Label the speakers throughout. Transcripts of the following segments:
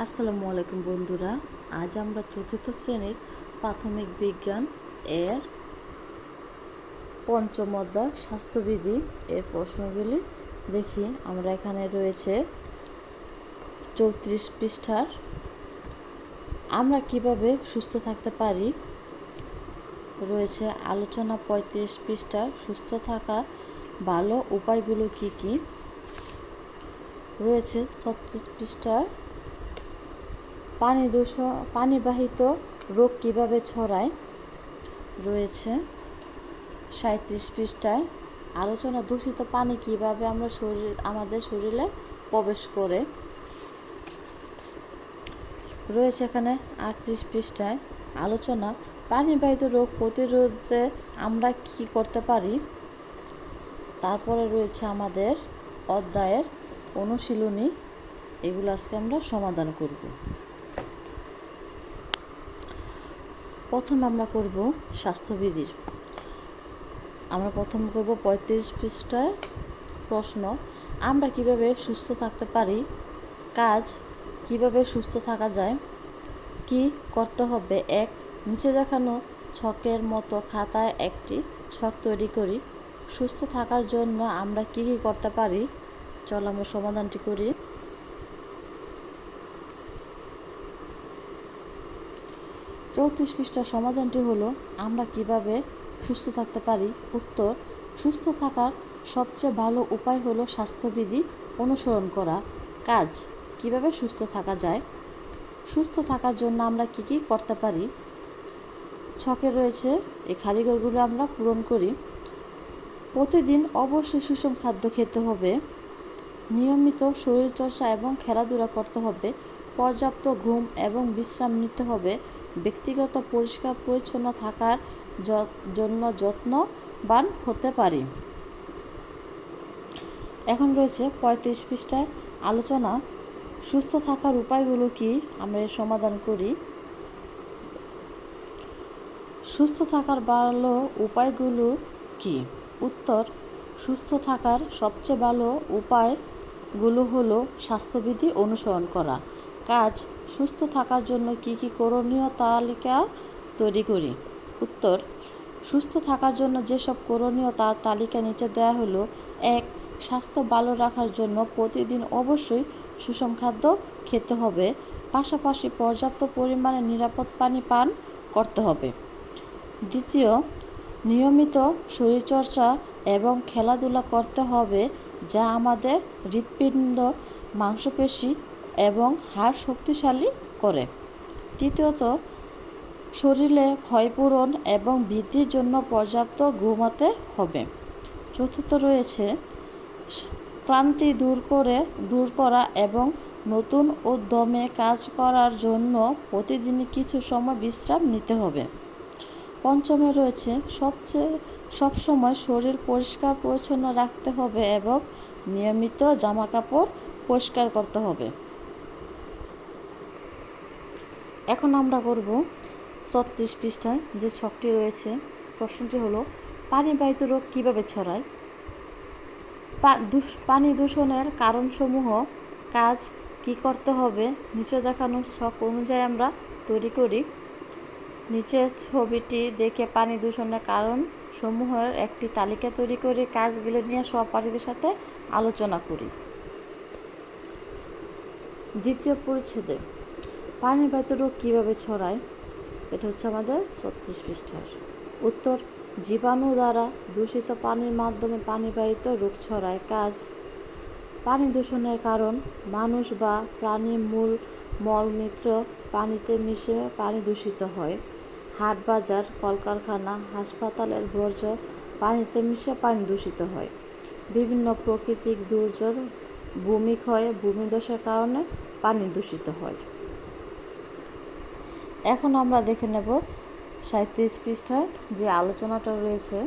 Speaker 1: আসসালামু আলাইকুম বন্ধুরা, আজ আমরা চতুর্থ শ্রেণির প্রাথমিক বিজ্ঞান এর পঞ্চম অধ্যায় স্বাস্থ্যবিধি এর প্রশ্নগুলি দেখি। আমরা এখানে রয়েছে চৌত্রিশ পৃষ্ঠার আমরা কীভাবে সুস্থ থাকতে পারি? রয়েছে আলোচনা পঁয়ত্রিশ পৃষ্ঠার সুস্থ থাকা ভালো উপায়গুলো কি কি? রয়েছে ছত্রিশ পৃষ্ঠার পানি দূষণ পানিবাহিত রোগ কীভাবে ছড়ায়? রয়েছে সাঁত্রিশ পৃষ্ঠায়। আলোচনা দূষিত পানি কীভাবে আমরা শরীর, আমাদের শরীরে প্রবেশ করে? রয়েছে এখানে আটত্রিশ পৃষ্ঠায় আলোচনা, পানিবাহিত রোগ প্রতিরোধে আমরা কি করতে পারি? তারপরে রয়েছে আমাদের অধ্যায়ের অনুশীলনী, এগুলো আজকে আমরা সমাধান করব। প্রথম আমরা করব স্বাস্থ্যবিধির। আমরা প্রথম করব পঁয়ত্রিশ পৃষ্ঠায় প্রশ্ন, আমরা কীভাবে সুস্থ থাকতে পারি, কাজ কীভাবে সুস্থ থাকা যায়, কি করতে হবে, এক, নিচে দেখানো ছকের মতো খাতায় একটি ছক তৈরি করি, সুস্থ থাকার জন্য আমরা কি কি করতে পারি, চল আমরা সমাধানটি করি। চৌত্রিশ পৃষ্ঠার সমাধানটি হলো, আমরা কীভাবে সুস্থ থাকতে পারি? উত্তর, সুস্থ থাকার সবচেয়ে ভালো উপায় হলো স্বাস্থ্যবিধি অনুসরণ করা। কাজ, কীভাবে সুস্থ থাকা যায়? সুস্থ থাকার জন্য আমরা কি কি করতে পারি? ছকে রয়েছে, এই খালিঘরগুলো আমরা পূরণ করি। প্রতিদিন অবশ্যই সুষম খাদ্য খেতে হবে। নিয়মিত শরীরচর্চা এবং খেলাধুলা করতে হবে। পর্যাপ্ত ঘুম এবং বিশ্রাম নিতে হবে। ব্যক্তিগত পরিষ্কার পরিচ্ছন্ন থাকার জন্য যত্নবান হতে পারি। এখন রয়েছে পঁয়ত্রিশ পৃষ্ঠায় আলোচনা। সুস্থ থাকার উপায়গুলো কি? আমরা সমাধান করি। সুস্থ থাকার ভালো উপায়গুলো কি? উত্তর, সুস্থ থাকার সবচেয়ে ভালো উপায়গুলো হলো স্বাস্থ্যবিধি অনুসরণ করা। কাজ, সুস্থ থাকার জন্য কি কি করণীয় তালিকা তৈরি করি। উত্তর, সুস্থ থাকার জন্য যেসব করণীয় তার তালিকা নিচে দেওয়া হলো, এক, স্বাস্থ্য ভালো রাখার জন্য প্রতিদিন অবশ্যই সুষম খাদ্য খেতে হবে, পাশাপাশি পর্যাপ্ত পরিমাণে নিরাপদ পানি পান করতে হবে। দ্বিতীয়, নিয়মিত শরীরচর্চা এবং খেলাধুলা করতে হবে, যা আমাদের হৃৎপিণ্ড, মাংসপেশি এবং হাড় শক্তিশালী করে। তৃতীয়ত, শরীরে ক্ষয়পূরণ এবং বৃদ্ধির জন্য পর্যাপ্ত ঘুমাতে হবে। চতুর্থ রয়েছে, ক্লান্তি দূর করে, দূর করা এবং নতুন উদ্যমে কাজ করার জন্য প্রতিদিনই কিছু সময় বিশ্রাম নিতে হবে। পঞ্চমে রয়েছে, সবচেয়ে, সবসময় শরীর পরিষ্কার পরিচ্ছন্ন রাখতে হবে এবং নিয়মিত জামাকাপড় পরিষ্কার করতে হবে। এখন আমরা করব ছত্রিশ পৃষ্ঠায় যে ছকটি রয়েছে। প্রশ্নটি হলো পানিবাহিত রোগ কীভাবে ছড়ায়? পানি দূষণের কারণসমূহ কাজ কি করতে হবে? নিচে দেখানো ছক অনুযায়ী আমরা তৈরি করি। নিচের ছবিটি দেখে পানি দূষণের কারণ সমূহের একটি তালিকা তৈরি করে কাজগুলো নিয়ে সহপাঠীদের সাথে আলোচনা করি। দ্বিতীয় পরিচ্ছেদে পানিবাহিত রোগ কীভাবে ছড়ায়, এটা হচ্ছে আমাদের ছত্রিশ পৃষ্ঠার উত্তর। জীবাণু দ্বারা দূষিত পানির মাধ্যমে পানিবাহিত রোগ ছড়ায় কাজ। পানি দূষণের কারণ, মানুষ বা প্রাণীর মূল মলমিত্র পানিতে মিশে পানি দূষিত হয়। হাট বাজার, কলকারখানা, হাসপাতালের বর্জ্য পানিতে মিশে পানি দূষিত হয়। বিভিন্ন প্রাকৃতিক দুর্যোগ, ভূমিক্ষয়ে, ভূমিদশের কারণে পানি দূষিত হয়। এখন আমরা দেখে নেব সাঁত্রিশ পৃষ্ঠায় যে আলোচনাটা রয়েছে।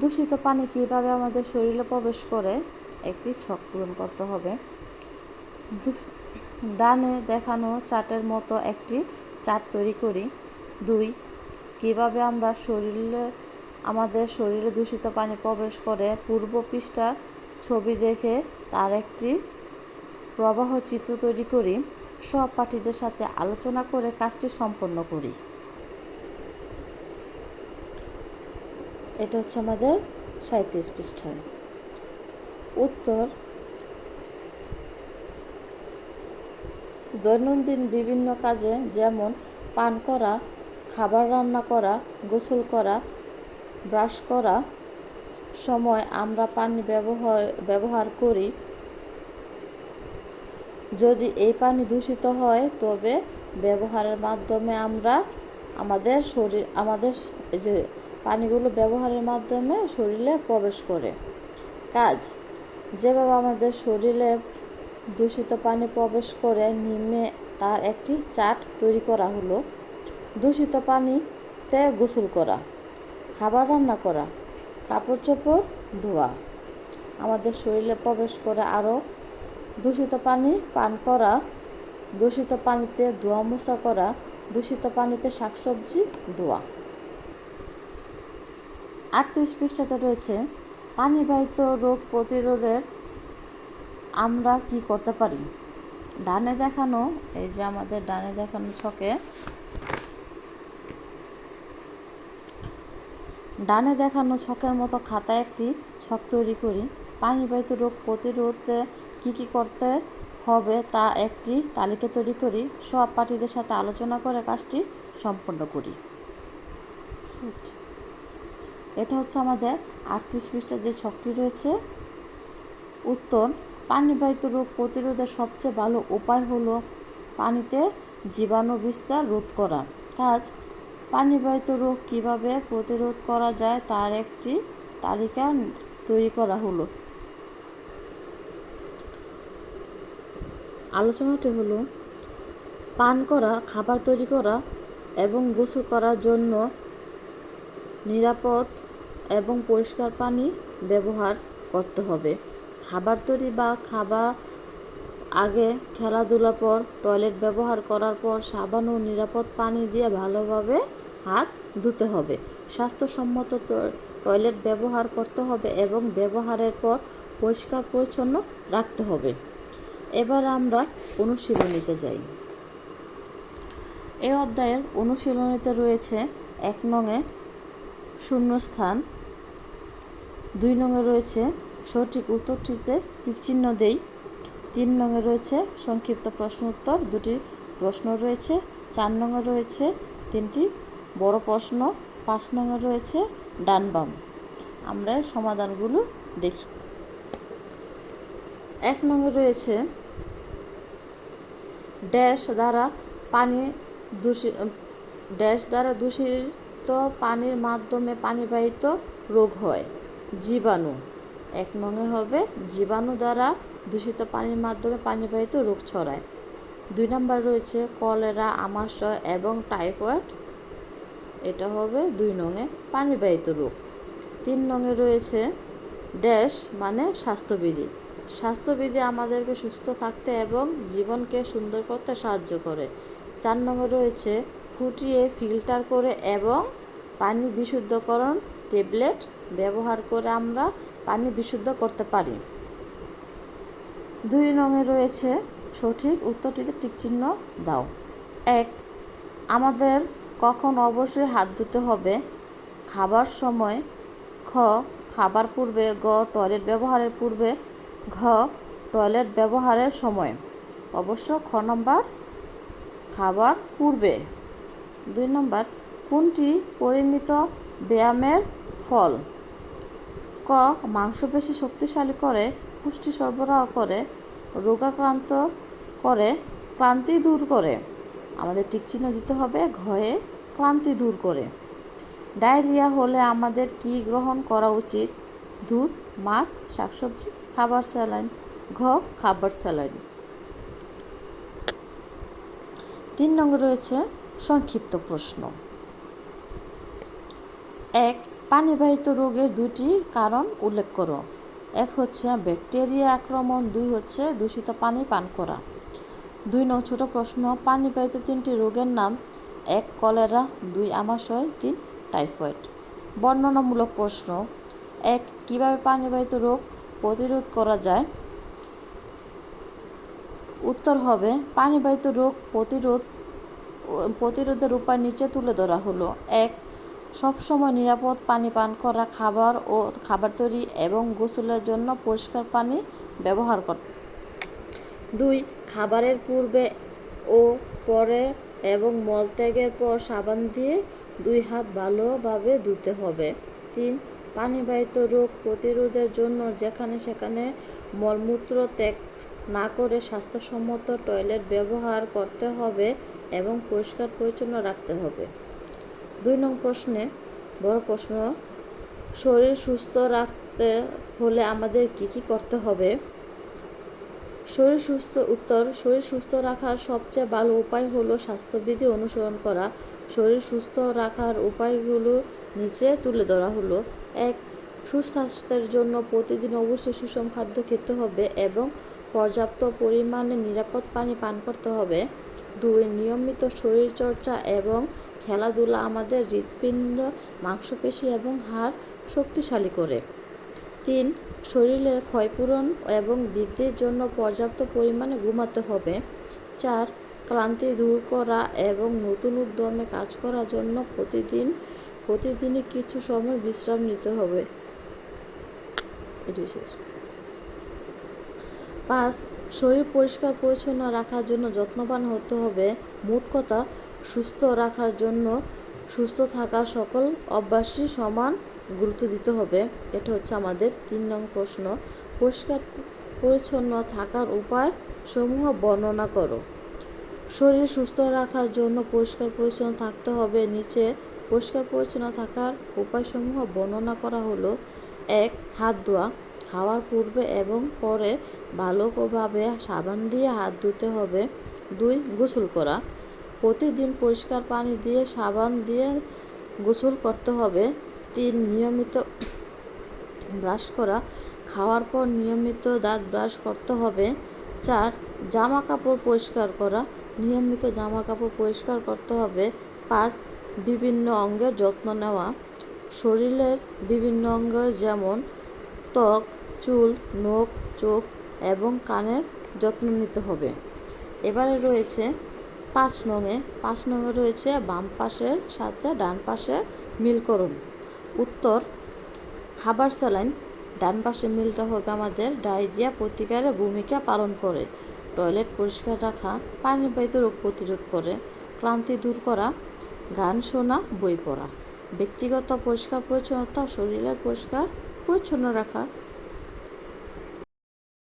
Speaker 1: দূষিত পানি কীভাবে আমাদের শরীরে প্রবেশ করে, একটি ছক পূরণ করতে হবে। ডানে দেখানো চার্টের মতো একটি চার্ট তৈরি করি। দুই, কীভাবে আমরা শরীরে, আমাদের শরীরে দূষিত পানি প্রবেশ করে, পূর্ব পৃষ্ঠার ছবি দেখে তার একটি প্রবাহ চিত্র তৈরি করি। সহপাঠীদের সাথে আলোচনা করে কাজটি সম্পন্ন করি। এটা হচ্ছে আমাদের সাঁত্রিশ পৃষ্ঠায় উত্তর। দৈনন্দিন বিভিন্ন কাজে যেমন পান করা, খাবার রান্না করা, গোসল করা, ব্রাশ করা, সময় আমরা পানি ব্যবহার ব্যবহার করি। যদি এই পানি দূষিত হয়, তবে ব্যবহারের মাধ্যমে আমরা আমাদের শরীর, আমাদের যে পানিগুলো ব্যবহারের মাধ্যমে শরীরে প্রবেশ করে। কাজ, যেভাবে আমাদের শরীরে দূষিত পানি প্রবেশ করে, নিম্নে তার একটি চাট তৈরি করা হলো। দূষিত পানিতে গোসল করা, খাবার রান্না করা, কাপড় চোপড় ধোয়া। আমাদের শরীরে প্রবেশ করে আরও দূষিত পানি পান করা, দূষিত পানিতে ধোয়া মোছা করা, দূষিত পানিতে শাকসবজি, ধোয়া। আটত্রিশ পৃষ্ঠাতে রয়েছে, পানিবাহিত রোগ প্রতিরোধের আমরা কি করতে পারি? ডানে দেখানো, এই যে আমাদের ডানে দেখানো ছকে, ডানে দেখানো ছকের মতো খাতায় একটি ছক তৈরি করি। পানিবাহিত রোগ প্রতিরোধে কী কী করতে হবে তা একটি তালিকা তৈরি করি। সব পার্টিদের সাথে আলোচনা করে কাজটি সম্পন্ন করি। এটা হচ্ছে আমাদের আটত্রিশ পৃষ্ঠার যে ছকটি রয়েছে। উত্তর, পানিবাহিত রোগ প্রতিরোধের সবচেয়ে ভালো উপায় হলো পানিতে জীবাণু বিস্তার রোধ করা। কাজ, পানিবাহিত রোগ কীভাবে প্রতিরোধ করা যায় তার একটি তালিকা তৈরি করা হলো। আলোচনাটি হলো, পান করা, খাবার তৈরি করা এবং গোসল করার জন্য নিরাপদ এবং পরিষ্কার পানি ব্যবহার করতে হবে। খাবার তৈরি বা খাবার আগে খেলাধুলার পর, টয়লেট ব্যবহার করার পর সাবান ও নিরাপদ পানি দিয়ে ভালোভাবে হাত ধুতে হবে। স্বাস্থ্যসম্মত টয়লেট ব্যবহার করতে হবে এবং ব্যবহারের পর পরিষ্কার পরিচ্ছন্ন রাখতে হবে। এবার আমরা অনুশীলনীতে যাই। এই অধ্যায়ের অনুশীলনীতে রয়েছে এক নঙে শূন্যস্থান দুই নঙে রয়েছে সঠিক উত্তরটিতে টিকচিহ্ন দেই, তিন নঙে রয়েছে সংক্ষিপ্ত প্রশ্ন উত্তর, দুটি প্রশ্ন রয়েছে, চার নঙে রয়েছে তিনটি বড় প্রশ্ন, পাঁচ নঙে রয়েছে ডানবাম আমরা সমাধানগুলো দেখি। এক নঙে রয়েছে, ড্যাশ দ্বারা পানি দূষিত, ড্যাশ দ্বারা দূষিত পানির মাধ্যমে পানিবাহিত রোগ হয়, জীবাণু। এক নঙে হবে, জীবাণু দ্বারা দূষিত পানির মাধ্যমে পানিবাহিত রোগ ছড়ায়। দুই নম্বর রয়েছে, কলেরা, আমাশয় এবং টাইফয়েড। এটা হবে দুই নঙে পানিবাহিত রোগ। তিন নঙে রয়েছে, ড্যাশ মানে স্বাস্থ্যবিধি। স্বাস্থ্যবিধি আমাদেরকে সুস্থ থাকতে এবং জীবনকে সুন্দর করতে সাহায্য করে। চার নম্বর রয়েছে, ফুটিয়ে ফিল্টার করে এবং পানি বিশুদ্ধকরণ ট্যাবলেট ব্যবহার করে আমরা পানি বিশুদ্ধ করতে পারি। দুই নঙে রয়েছে, সঠিক উত্তরটিতে টিকচিহ্ন দাও। এক, আমাদের কখন অবশ্যই হাত ধুতে হবে? খাবার সময়, খ, খাবার পূর্বে, গ, টয়লেট ব্যবহারের পূর্বে ঘ, টয়লেট ব্যবহারের সময়। অবশ্য খ নম্বর খাবার পূর্বে। দুই নম্বর, কোনটি পরিমিত ব্যায়ামের ফল? ক, মাংসপেশি শক্তিশালী করে, পুষ্টি সরবরাহ করে, রোগাক্রান্ত করে, ক্লান্তি দূর করে। আমাদের টিকচিহ্ন দিতে হবে, ঘয়ে ক্লান্তি দূর করে। ডায়রিয়া হলে আমাদের কি গ্রহণ করা উচিত? দুধ, মাছ, শাকসবজি খাবার স্যালাইন, ঘ, খাবার স্যালাইন। তিন নম্বর রয়েছে সংক্ষিপ্ত প্রশ্ন। এক, পানিবাহিত রোগের দুটি কারণ উল্লেখ করো। এক হচ্ছে ব্যাকটেরিয়া আক্রমণ, দুই হচ্ছে দূষিত পানি পান করা। দুই নং ছোট প্রশ্ন, পানিবাহিত তিনটি রোগের নাম এক কলেরা, দুই আমাশয়, তিন টাইফয়েড। বর্ণনামূলক প্রশ্ন, এক, কীভাবে পানিবাহিত রোগ প্রতিরোধ করা যায়। উত্তর হবে, পানিবাহিত রোগ প্রতিরোধ প্রতিরোধের উপায় নিচে তুলে ধরা হলো। এক, সবসময় নিরাপদ পানি পান করা খাবার ও খাবার তৈরি এবং গোসলের জন্য পরিষ্কার পানি ব্যবহার করা। দুই, খাবারের পূর্বে ও পরে এবং মলত্যাগের পর সাবান দিয়ে দুই হাত ভালোভাবে ধুতে হবে। তিন পানিবাহিত রোগ প্রতিরোধের জন্য যেখানে সেখানে মলমূত্র ত্যাগ না করে স্বাস্থ্যসম্মত টয়লেট ব্যবহার করতে হবে এবং পরিষ্কার পরিচ্ছন্ন রাখতে হবে। দুই নং প্রশ্নে বড় প্রশ্ন, শরীর সুস্থ রাখতে হলে আমাদের কি কি করতে হবে? শরীর সুস্থ, উত্তর, শরীর সুস্থ রাখার সবচেয়ে ভালো উপায় হলো স্বাস্থ্যবিধি অনুসরণ করা। শরীর সুস্থ রাখার উপায়গুলো নিচে তুলে ধরা হলো। এক সুস্বাস্থ্যের জন্য প্রতিদিন অবশ্যই সুষম খাদ্য খেতে হবে এবং পর্যাপ্ত পরিমাণে নিরাপদ পানি পান করতে হবে। দুই, নিয়মিত শরীরচর্চা এবং খেলাধুলা আমাদের হৃৎপিণ্ড, মাংসপেশি এবং হাড় শক্তিশালী করে। তিন, শরীরের ক্ষয়পূরণ এবং বৃদ্ধির জন্য পর্যাপ্ত পরিমাণে ঘুমাতে হবে। চার, ক্লান্তি দূর করা এবং নতুন উদ্যমে কাজ করার জন্য প্রতিদিন প্রতিদিনই কিছু সময় বিশ্রাম নিতে হবে। পাঁচ, শরীর পরিষ্কার পরিচ্ছন্ন রাখার জন্য যত্নবান হতে হবে। মোট কথা, সুস্থ রাখার জন্য সুস্থ থাকার সকল অভ্যাসই সমান গুরুত্ব দিতে হবে। এটা হচ্ছে আমাদের তিন নং প্রশ্ন। পরিষ্কার পরিচ্ছন্ন থাকার উপায় সমূহ বর্ণনা করো। শরীর সুস্থ রাখার জন্য পরিষ্কার পরিচ্ছন্ন থাকতে হবে। নিচে পরিষ্কার পরিচ্ছন্ন থাকার উপায়সমূহ বর্ণনা করা হলো, এক, হাত ধোয়া, খাওয়ার পূর্বে এবং পরে ভালোভাবে সাবান দিয়ে হাত ধুতে হবে, দুই, গোসল করা, প্রতিদিন পরিষ্কার পানি দিয়ে সাবান দিয়ে গোসল করতে হবে, তিন, নিয়মিত ব্রাশ করা, খাওয়ার পর নিয়মিত দাঁত ব্রাশ করতে হবে, চার, জামা কাপড় পরিষ্কার করা, নিয়মিত জামা কাপড় পরিষ্কার করতে হবে, পাঁচ বিভিন্ন অঙ্গের যত্ন নেওয়া। শরীরের বিভিন্ন অঙ্গ যেমন ত্বক, চুল, নখ, চোখ এবং কানের যত্ন নিতে হবে। এবারে রয়েছে পাঁচ নঙে। পাঁচ নঙে রয়েছে বাম পাশের সাথে ডান পাশে মিল করুন। উত্তর, খাবার স্যালাইন। ডান পাশে মিলটা হবে আমাদের ডায়রিয়া প্রতিকারের ভূমিকা পালন করে। টয়লেট পরিষ্কার রাখা পানিবাহিত রোগ প্রতিরোধ করে, ক্লান্তি দূর করা গান শোনা বই পড়া। ব্যক্তিগত পরিষ্কার পরিচ্ছন্নতা শরীরের পরিষ্কার পরিচ্ছন্ন রাখা